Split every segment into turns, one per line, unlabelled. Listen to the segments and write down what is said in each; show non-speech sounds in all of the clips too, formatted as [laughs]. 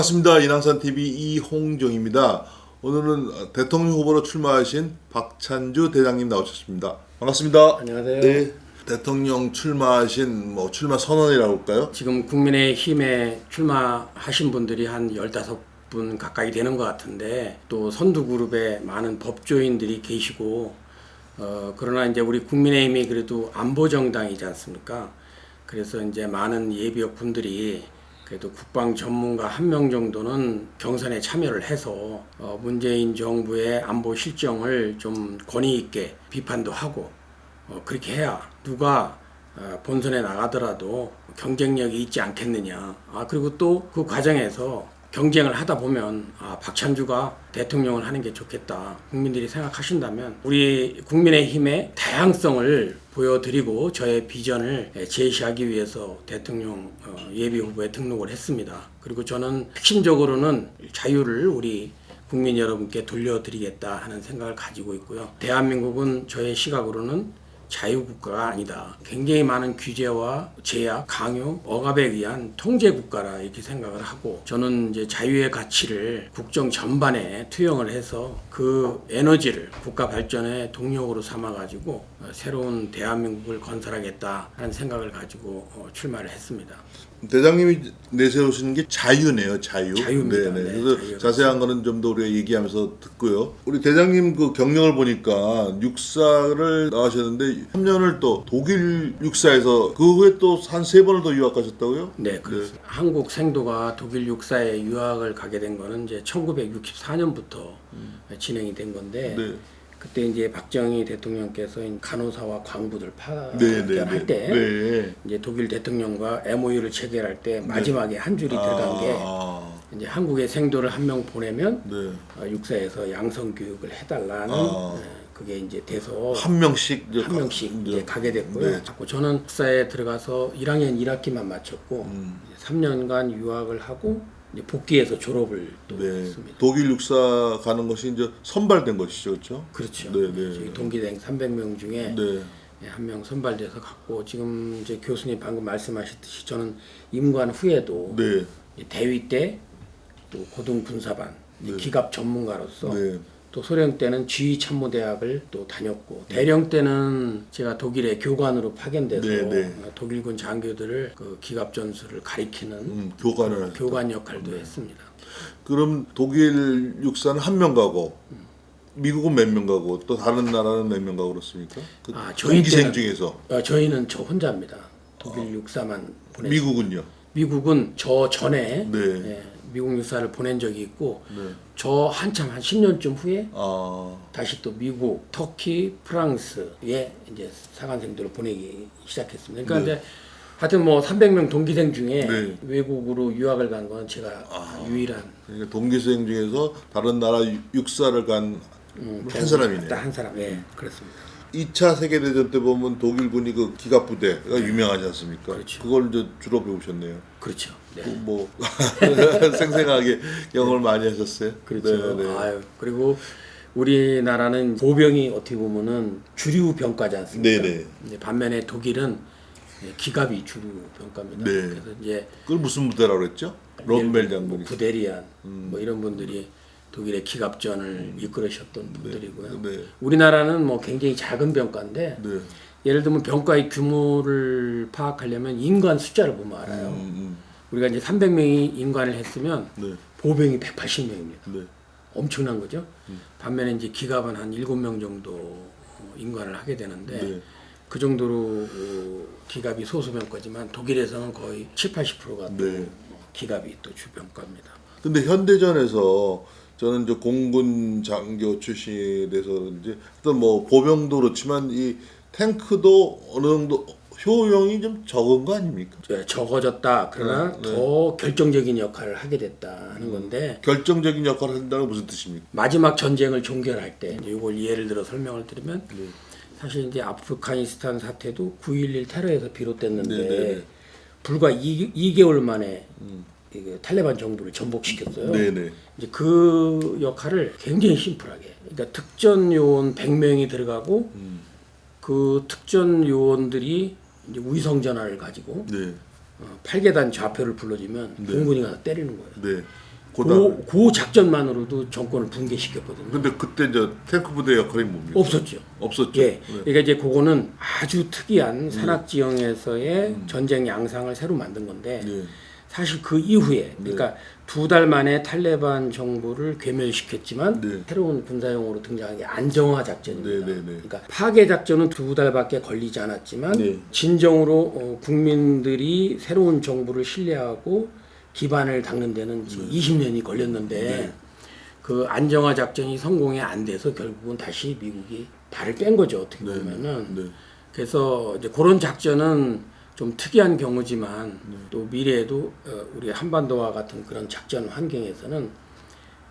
반갑습니다. 인왕산 TV 이홍정입니다. 오늘은 대통령 후보로 출마하신 박찬주 대장님 나오셨습니다. 반갑습니다.
안녕하세요.
네. 대통령 출마하신 뭐 출마 선언이라고 할까요?
지금 국민의힘에 출마하신 분들이 한 15분 가까이 되는 것 같은데 또 선두그룹에 많은 법조인들이 계시고 어, 그러나 이제 우리 국민의힘이 그래도 안보정당이지 않습니까? 그래서 이제 많은 예비역 분들이 그래도 국방 전문가 한 명 정도는 경선에 참여를 해서 어, 문재인 정부의 안보 실정을 좀 권위 있게 비판도 하고 어, 그렇게 해야 누가 어, 본선에 나가더라도 경쟁력이 있지 않겠느냐. 아, 그리고 또 그 과정에서 경쟁을 하다 보면 아, 박찬주가 대통령을 하는 게 좋겠다. 국민들이 생각하신다면 우리 국민의힘의 다양성을 보여드리고 저의 비전을 예, 제시하기 위해서 대통령 어, 예비 후보에 등록을 했습니다. 그리고 저는 핵심적으로는 자유를 우리 국민 여러분께 돌려드리겠다 하는 생각을 가지고 있고요. 대한민국은 저의 시각으로는 자유국가가 아니다. 굉장히 많은 규제와 제약, 강요, 억압에 의한 통제 국가라 이렇게 생각을 하고 저는 이제 자유의 가치를 국정 전반에 투영을 해서 그 에너지를 국가 발전의 동력으로 삼아 가지고 새로운 대한민국을 건설하겠다 하는 생각을 가지고 어, 출마를 했습니다.
대장님이 내세우시는 게 자유네요, 자유.
자유입니다.
네네.
네,
그래서
자유가
자세한 거는 좀 더 우리가 얘기하면서 듣고요. 우리 대장님 그 경력을 보니까 육사를 나가셨는데 3년을 또 독일 육사에서 그 후에 또 한 세 번을 더 유학 가셨다고요?
네, 그렇습니다. 한국 생도가 독일 육사에 유학을 가게 된 거는 이제 1964년부터 진행이 된 건데
네.
그때 이제 박정희 대통령께서 간호사와 광부들
네, 네,
파견할
네.
때
네.
이제 독일 대통령과 MOU를 체결할 때 마지막에 한 줄이 게
아,
이제 한국의 생도를 한 명 보내면
네.
어, 육사에서 양성 교육을 해달라는
아.
예, 그게 이제 돼서
한 명씩 이제
한 명씩
가-
이제 가게 됐고요.
네.
자꾸 저는 육사에 들어가서 1학년 1학기만 마쳤고
음.
이제 3년간 유학을 하고 이제 복귀해서 졸업을 또
네.
했습니다.
독일 육사 가는 것이 이제 선발된 것이죠, 그렇죠?
그렇죠.
네, 네.
저희 동기생 300명 중에
네.
한 명 선발돼서 갔고 지금 이제 교수님 방금 말씀하셨듯이 저는 임관 후에도
네.
이 대위 때 또 고등 군사반 이 기갑 전문가로서
네.
또 소령 때는 지휘 참모 대학을 또 다녔고 대령 때는 제가 독일에 교관으로 파견돼서
네, 네.
독일군 장교들을 그 기갑 전술을 가리키는
음, 교관을.
교관 역할도 했습니다.
그럼 독일 육사는 한 명 가고 미국은 몇 명 가고 또 다른 나라는 몇 명 가고 그렇습니까? 그
아, 저희 때는-
중에서
어, 저희는 저 혼자입니다. 독일 육사만 보냈.
미국은요?
미국은 저 전에
네.
예, 미국 육사를 보낸 적이 있고
네.
저 한참 한 10년쯤 후에
아,
다시 또 미국, 터키, 프랑스에 이제 사관생들을 보내기 시작했습니다. 그러니까 이제 하여튼 뭐 300명 동기생 중에
네.
외국으로 유학을 간 건 제가 유일한
그러니까 동기생 중에서 다른 나라 유- 육사를 간 한
음,
사람이네요.
딱한 사람, 예, 그렇습니다.
2차 세계대전 때 보면 독일군이 그 기갑 부대가 유명하지 않습니까?
그렇죠.
그걸 이제 주로 배우셨네요.
그렇죠. 네.
뭐 [laughs] 생생하게 영어를 많이 하셨어요.
그렇죠.
네, 네.
아유, 그리고 우리나라는 보병이 어떻게 보면은 주류 병과지 않습니까?
네네.
이제 반면에 독일은 예, 기갑이 주류 병과입니다.
네.
그래서 이제
그걸 무슨 부대라고 그랬죠? 롬멜 장군이.
부데리안 뭐 이런 분들이 독일의 기갑전을 이끌으셨던 분들이고요.
네.
우리나라는 뭐 굉장히 작은 병과인데
네.
예를 들면 병과의 규모를 파악하려면 인관 숫자를 보면 알아요.
음,
우리가 이제 300명이 인관을 했으면
음. 네.
보병이 180명입니다.
네.
엄청난 거죠. 반면에 이제 기갑은 한 7명 정도 어, 인관을 하게 되는데
네.
그 정도로 어, 기갑이 소수병과지만 독일에서는 거의 7, 80%가 또
네.
어, 기갑이 또 주병과입니다.
근데 현대전에서 저는 이제 공군 장교 출신에서 이제 어떤 뭐 보병도 그렇지만 이 탱크도 어느 정도 효용이 좀 적은 거 아닙니까?
저- 적어졌다. 그러나
네, 네.
더 결정적인 역할을 하게 됐다 하는 건데
결정적인 역할을 한다는 건 무슨 뜻입니까?
마지막 전쟁을 종결할 때 이제 이걸 예를 들어 설명을 드리면
네.
사실 이제 아프가니스탄 사태도 9.11 테러에서 비롯됐는데
네, 네, 네.
불과 2, 2개월 만에 이게 탈레반 정부를 전복시켰어요.
네네.
이제 그 역할을 굉장히 심플하게. 그러니까 특전 요원 100명이 들어가고 그 특전 요원들이 이제 위성 전화를 가지고
네.
어, 8계단 좌표를 불러주면
네.
공군이 가서 때리는 거예요.
네. 그,
그 작전만으로도 정권을 붕괴시켰거든요.
근데 그때 이제 탱크 부대 역할이 뭡니까?
없었죠.
없었죠.
예.
네.
그러니까 이제 그거는 아주 특이한 산악 지형에서의 전쟁 양상을 새로 만든 건데
네.
사실 그 이후에 그러니까 두 달 만에 탈레반 정부를 괴멸시켰지만
네.
새로운 군사용어로 등장한 게 안정화 작전입니다.
네, 네, 네.
그러니까 파괴 작전은 두 달밖에 걸리지 않았지만
네.
진정으로 어, 국민들이 새로운 정부를 신뢰하고 기반을 닦는 데는 지금 20년이 걸렸는데
네.
그 안정화 작전이 성공이 안 돼서 결국은 다시 미국이 발을 뺀 거죠 어떻게
네,
보면은
네.
그래서 이제 그런 작전은 좀 특이한 경우지만
네.
또 미래에도 어, 우리 한반도와 같은 그런 작전 환경에서는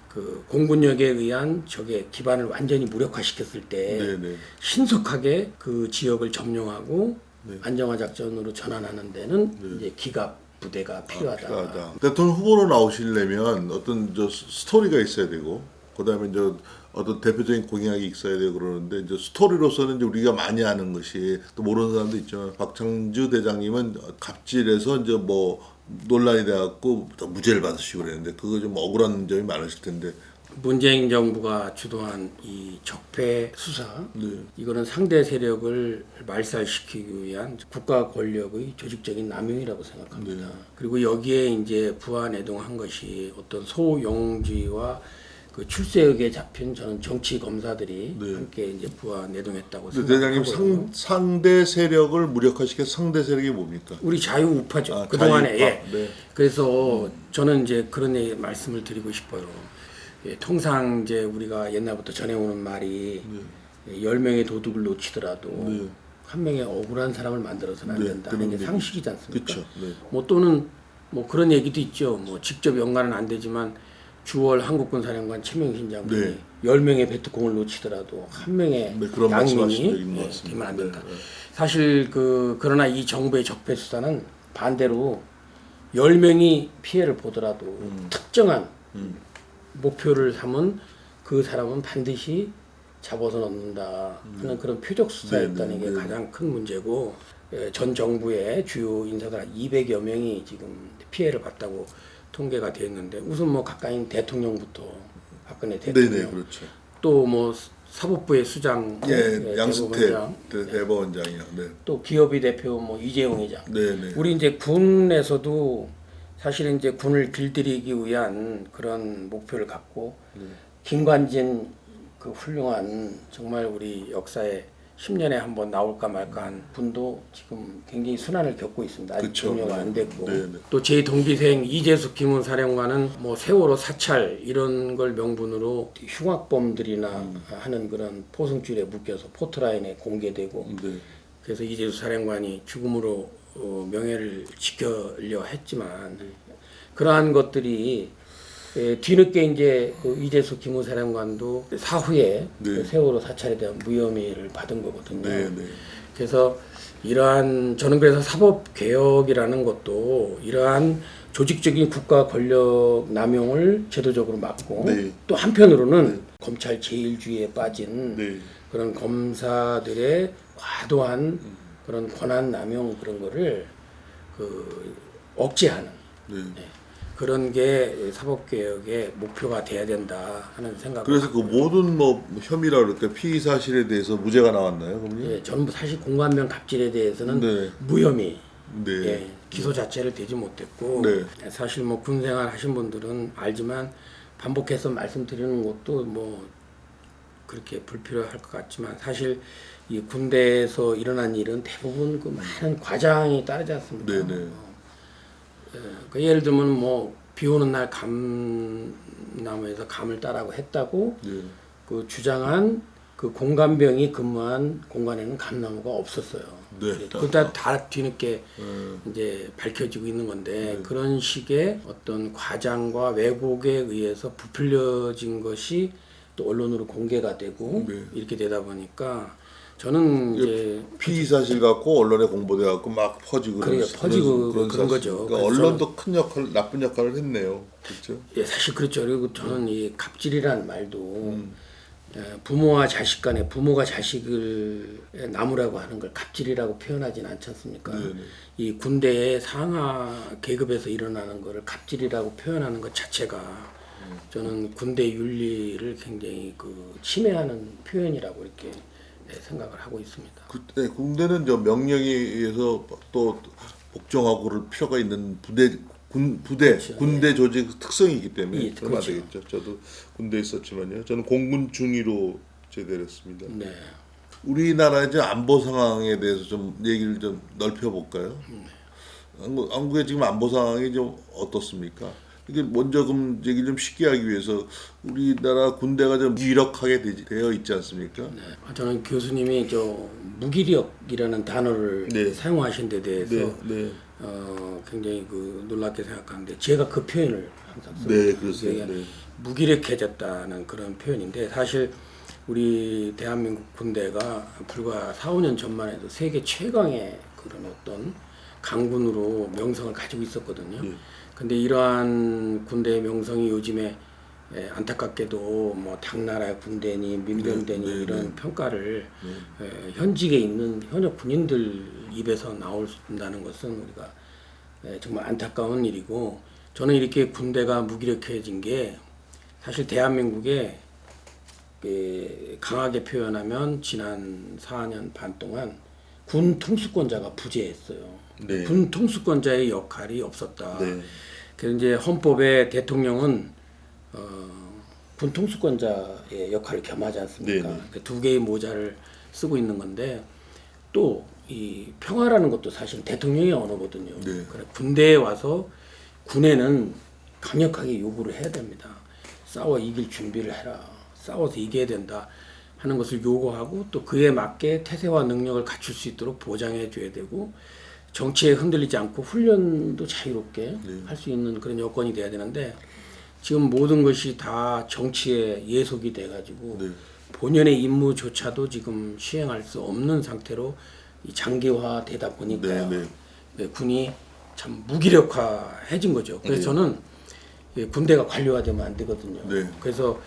그 공군력에 의한 적의 기반을 완전히 무력화시켰을 때
네, 네.
신속하게 그 지역을 점령하고
네.
안정화 작전으로 전환하는 데는 이제 기갑 부대가 필요하다.
필요하다. 대통령 후보로 나오시려면 어떤 저 스토리가 있어야 되고 그다음에 저 어떤 대표적인 공약이 있어야 되고 그러는데 이제 스토리로서는 이제 우리가 많이 아는 것이 또 모르는 사람도 있지만 박창주 대장님은 갑질해서 이제 뭐 논란이 돼갖고 또 무죄를 받으시고 그랬는데 그거 좀 억울한 점이 많으실 텐데
문재인 정부가 주도한 이 적폐 수사
네.
이거는 상대 세력을 말살시키기 위한 국가 권력의 조직적인 남용이라고 생각합니다.
네.
그리고 여기에 이제 부안해동한 것이 어떤 소용주의와 그 출세역에 잡힌 저는 정치 검사들이
네.
함께 이제 부안해동했다고
근데 대장님. 상, 상대 세력을 무력화시켜 상대 세력이 뭡니까?
우리 자유우파죠.
아,
그동안에
자유우파.
예.
네.
그래서 저는 이제 그런 얘기 말씀을 드리고 싶어요. 예, 통상 이제 우리가 옛날부터 전해오는 말이 예, 열 명의 도둑을 놓치더라도
네.
한 명의 억울한 사람을 만들어서는 안
네,
된다는
그런
게
얘기.
상식이지 않습니까?
그쵸. 네.
뭐 또는 뭐 그런 얘기도 있죠. 뭐 직접 연관은 안 되지만 주월 한국군 사령관 최명신 장군이
네.
열 명의 베트콩을 놓치더라도 한 명의
네, 그런
양민이
같습니다.
되면 안
네,
된다.
네.
사실 그 그러나 이 정부의 적폐 수사는 반대로 열 명이 피해를 보더라도
음.
특정한 목표를 삼은 그 사람은 반드시 잡아서 넣는다 하는 그런 표적 수사였다는
네, 네,
게
네.
가장 큰 문제고 예, 전 정부의 주요 인사들 200여 명이 지금 피해를 봤다고 통계가 되어 있는데 우선 뭐 가까이 대통령부터 박근혜 대통령
네네 그렇죠.
또 뭐 사법부의 수장
예, 양승태
대법원장,
대- 대법원장이요. 네.
또 기업이 대표 뭐 이재용 회장
네네.
우리 이제 군에서도 사실은 이제 군을 길들이기 위한 그런 목표를 갖고
네.
김관진 그 훌륭한 정말 우리 역사에 10년에 한 번 나올까 말까 한 분도 지금 굉장히 순환을 겪고 있습니다. 아직
그쵸.
종료가 안 됐고
네, 네.
또 제 동기생 이재숙 기문 사령관은 뭐 세월호 사찰 이런 걸 명분으로 흉악범들이나
음.
하는 그런 포승줄에 묶여서 포트라인에 공개되고
네.
그래서 이재수 사령관이 죽음으로 어, 명예를 지켜려 했지만 그러한 것들이 예, 뒤늦게 이제 그 이재수 기무 사령관도 사후에
네.
그 세월호 사찰에 대한 무혐의를 받은 거거든요.
네, 네.
그래서 이러한 저는 그래서 사법 개혁이라는 것도 이러한 조직적인 국가 권력 남용을 제도적으로 막고
네.
또 한편으로는 검찰 제일주의에 빠진
네.
그런 검사들의 과도한 그런 권한 남용 그런 거를 그 억제하는
네.
그런 게 사법 개혁의 목표가 돼야 된다 하는 생각을
그래서 그 모든 뭐 혐의라 그럴까 피의 사실에 대해서 무죄가 나왔나요, 그럼요?
예, 전부 사실 공관명 갑질에 대해서는
네.
무혐의
네.
예, 기소 자체를 되지 못했고
네.
사실 뭐 군생활 하신 분들은 알지만 반복해서 말씀드리는 것도 뭐 그렇게 불필요할 것 같지만 사실 이 군대에서 일어난 일은 대부분 그 많은 과장이 따르지 않습니까?
네, 네.
어, 예, 그 예를 들면 뭐 비 오는 날 감나무에서 감을 따라고 했다고
네.
그 주장한 그 공관병이 근무한 공간에는 감나무가 없었어요.
네.
그다 다 뒤늦게
음.
이제 밝혀지고 있는 건데 그런 식의 어떤 과장과 왜곡에 의해서 부풀려진 것이 또 언론으로 공개가 되고
네.
이렇게 되다 보니까 저는 이제
피의 사실 갖고 언론에 공보돼 갖고 막 퍼지고
그래요.
그런-
퍼지고 그런
사실.
거죠.
그러니까 언론도 큰 역할, 나쁜 역할을 했네요. 그렇죠?
예, 사실 그렇죠. 그리고 저는 이 갑질이라는 말도
음.
에, 부모와 자식 간에 부모가 자식을 나무라고 하는 걸 갑질이라고 표현하진 않지 않습니까?
네네.
이 군대의 상하 계급에서 일어나는 거를 갑질이라고 표현하는 것 자체가 저는 군대 윤리를 굉장히 그 침해하는 표현이라고 이렇게 예, 생각을 하고 있습니다.
그때 군대는 저 명령에 의해서 또 복종하고 그럴 필요가 있는 부대 군 부대 군대 조직 특성이기 때문에
그렇죠. 예, 그렇죠.
안 되겠죠. 저도 군대에 있었지만요. 저는 공군 중위로 제대를 했습니다.
네.
우리나라의 이제 안보 상황에 대해서 좀 얘기를 좀 넓혀 볼까요? 한국, 한국의 지금 안보 상황이 좀 어떻습니까? 이게 먼저 좀 얘기 좀 쉽게 하기 위해서 우리나라 군대가 좀 유력하게 되- 되어 있지 않습니까?
네. 저는 교수님이 저 무기력이라는 단어를
네.
사용하신 데 대해서
네, 네,
어, 굉장히 그 놀랍게 생각하는데 제가 그 표현을 항상.
네, 그렇습니다. 네.
무기력해졌다는 그런 표현인데 사실 우리 대한민국 군대가 불과 4, 5년 전만 해도 세계 최강의 그런 어떤 강군으로 명성을 가지고 있었거든요.
네.
근데 이러한 군대의 명성이 요즘에 에, 안타깝게도 뭐 당나라의 군대니 민병대니
네, 네,
이런
네.
평가를 에, 현직에 있는 현역 군인들 입에서 나온다는 것은 우리가 에, 정말 안타까운 일이고 저는 이렇게 군대가 무기력해진 게 사실 대한민국에 그 강하게 표현하면 지난 4년 반 동안 군 통수권자가 부재했어요.
네.
군 통수권자의 역할이 없었다.
네.
그래서 이제 헌법에 대통령은 어, 군 통수권자의 역할을 겸하지 않습니까?
네네.
그두 개의 모자를 쓰고 있는 건데 또 이 평화라는 것도 사실 대통령의 언어거든요.
네.
그래 군대에 와서 군에는 강력하게 요구를 해야 됩니다. 싸워 이길 준비를 해라. 싸워서 이겨야 된다. 하는 것을 요구하고 또 그에 맞게 태세와 능력을 갖출 수 있도록 보장해 줘야 되고 정치에 흔들리지 않고 훈련도 자유롭게
네.
할수 있는 그런 여건이 돼야 되는데 지금 모든 것이 다 정치에 예속이 돼 가지고
네.
본연의 임무조차도 지금 시행할 수 없는 상태로 이 장기화 되다 보니까
네, 네.
예, 군이 참 무기력화해진 거죠. 그래서
네.
저는 예, 군대가 관료화되면 안 되거든요.
네.
그래서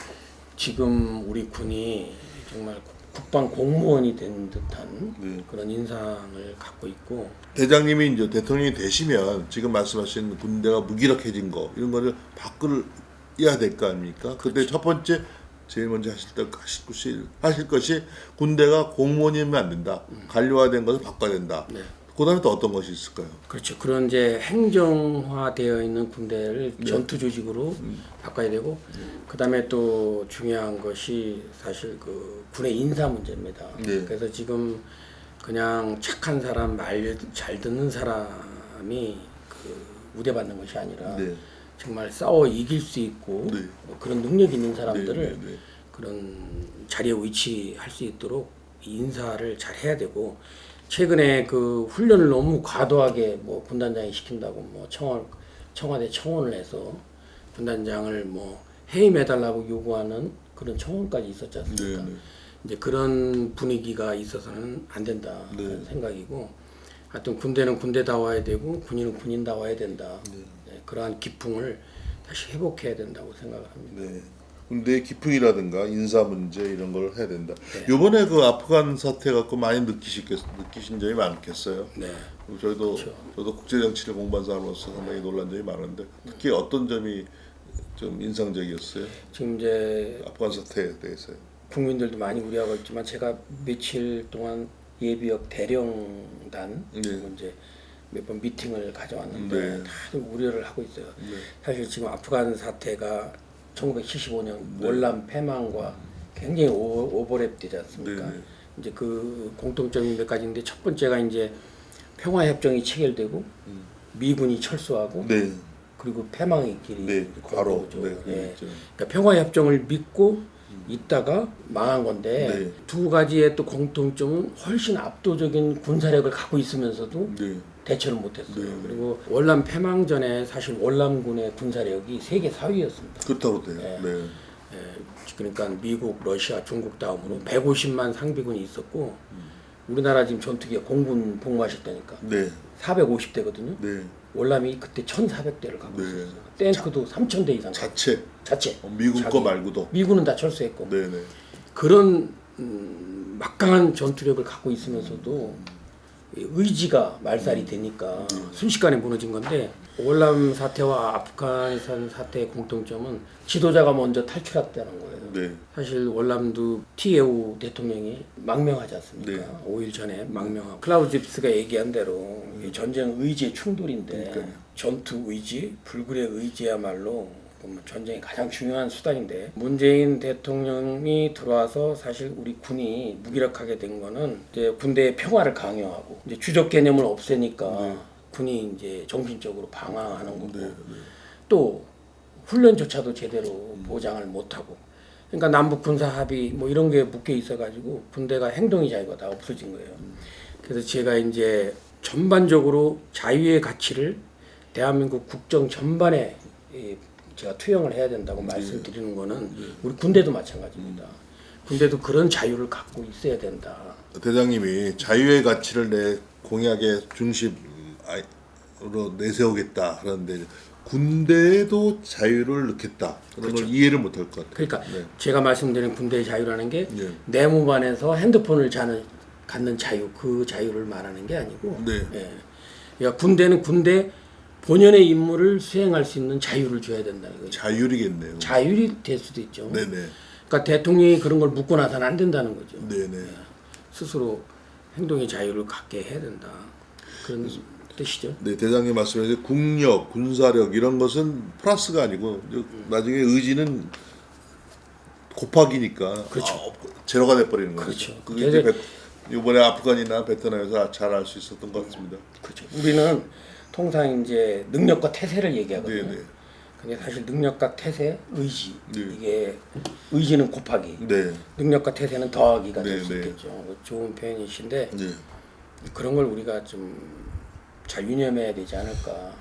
지금 우리 군이 정말 국방 공무원이 된 듯한
네.
그런 인상을 갖고 있고
대장님이 이제 대통령이 되시면 지금 말씀하신 군대가 무기력해진 거 이런 거를 바꾸어야 될 거 아닙니까? 근데 첫 번째 제일 먼저 하실 때 하실 것이 하실 것이 군대가 공무원이면 안 된다. 관료화된 것을 바꿔야 된다.
네.
그다음에 또 어떤 것이 있을까요?
그렇죠. 그런 이제 행정화되어 있는 군대를
네.
전투 조직으로
음.
바꿔야 되고 그다음에 또 중요한 것이 사실 그 군의 인사 문제입니다.
네.
그래서 지금 그냥 착한 사람 말 잘 듣는 사람이 그 우대받는 것이 아니라
네.
정말 싸워 이길 수 있고
네.
뭐 그런 능력 있는 사람들을
네, 네, 네.
그런 자리에 위치할 수 있도록 인사를 잘 해야 되고 최근에 그 훈련을 너무 과도하게 뭐 군단장이 시킨다고 뭐 청원 청와대 청원을 해서 군단장을 뭐 해임해달라고 요구하는 그런 청원까지 있었지 않습니까?
네, 네.
이제 그런 분위기가 있어서는 안 된다
네.
생각이고 하여튼 군대는 군대다워야 되고 군인은 군인다워야 된다. 네, 그러한 기풍을 다시 회복해야 된다고 생각을 합니다.
네. 군대의 기풍이라든가 인사 문제 이런 걸 해야 된다.
네.
요번에 그 아프간 사태 갖고 많이 느끼실 느끼신 점이 많겠어요.
네.
저희도
그렇죠.
저도 국제 정치를 공부한 사람으로서 상당히 놀란 점이 많은데 특히 어떤 점이 좀 인상적이었어요.
지금 이제
아프간 사태에 대해서요.
국민들도 많이 우려하고 있지만 제가 며칠 동안 예비역 대령단
네.
이제 몇 번 미팅을 가져왔는데
네.
다들 우려를 하고 있어요.
네.
사실 지금 아프간 사태가 1975년 월남 패망과 굉장히 오, 버랩 되지 않습니까?
네, 네.
이제 그 공통점이 몇 가지 인데 첫 번째가 이제 평화 협정이 체결되고 미군이 철수하고
네,
그리고 패망의 길이
네, 바로. 네,
예.
있죠.
그러니까 평화 협정을 믿고 있다가 망한 건데
네.
두 가지의 또 공통점은 훨씬 압도적인 군사력을 갖고 있으면서도
네,
대처를 못했어요.
네.
그리고 월남 패망 전에 사실 월남군의 군사력이 세계 4위였습니다.
그렇다고 돼요.
네.
네,
예, 그러니까 미국, 러시아, 중국 다음으로 150만 상비군이 있었고 우리나라 지금 전투기가 공군 복무하실 때니까
네,
450대거든요.
네.
월남이 그때 1,400대를 갖고
네.
있었어요. 탱크도 3,000대 이상.
자체
자체.
어, 미국
자기.
거 말고도.
미군은 다 철수했고.
네, 네,
그런 음, 막강한 전투력을 갖고 있으면서도 이 의지가 말살이 되니까 순식간에 무너진 건데 월남 사태와 아프가니스탄 사태의 공통점은 지도자가 먼저 탈출했다는 거예요.
네.
사실 월남도 티에우 대통령이 망명하지 않습니까?
네.
5일 전에 망명하고 클라우집스가 얘기한 대로 전쟁 의지의 충돌인데
그러니까요.
전투 의지, 불굴의 의지야말로 뭐 전쟁의 가장 중요한 수단인데 문재인 대통령이 들어와서 사실 우리 군이 무기력하게 된 거는 이제 군대의 평화를 강요하고 이제 주적 개념을 없애니까 군이 이제 정신적으로 방황하는 거고
네.
또 훈련조차도 제대로 보장을 못하고 그러니까 남북 군사 합의 뭐 이런 게 묶여 있어가지고 군대가 행동의 자유가 다 없어진 거예요. 그래서 제가 이제 전반적으로 자유의 가치를 대한민국 국정 전반에 이 제가 투영을 해야 된다고 말씀드리는 거는 우리 군대도 마찬가지입니다. 군대도 그런 자유를 갖고 있어야 된다.
대장님이 자유의 가치를 내 공약의 중심으로 내세우겠다 그런데 군대에도 자유를 넣겠다 그런 걸 이해를 못할 것 같아요.
그러니까
네.
제가 말씀드린 군대의 자유라는 게
예.
내무반에서 핸드폰을 자는, 갖는 자유 그 자유를 말하는 게 아니고
네.
예. 그러니까 군대는 군대 본연의 임무를 수행할 수 있는 자유를 줘야 된다는 거죠.
자율이겠네요.
자율이 될 수도 있죠.
네네.
그러니까 대통령이 그런 걸 묻고 나서는 안 된다는 거죠.
네네.
스스로 행동의 자유를 갖게 해야 된다. 그런 뜻이죠.
네, 대장님 말씀하신 국력, 군사력 이런 것은 플러스가 아니고 이제 나중에 의지는 곱하기니까
그렇죠.
아, 제로가 돼버리는 거죠.
그렇죠.
그게 이제 베- 이번에 아프간이나 베트남에서 잘 알 수 있었던 것 같습니다.
그렇죠. 우리는 통상 이제 능력과 태세를 얘기하거든요.
네네.
근데 사실 능력과 태세, 의지
네.
이게 의지는 곱하기,
네,
능력과 태세는 더하기가 될
네,
수
네.
있겠죠. 좋은 표현이신데
네.
그런 걸 우리가 좀 잘 유념해야 되지 않을까.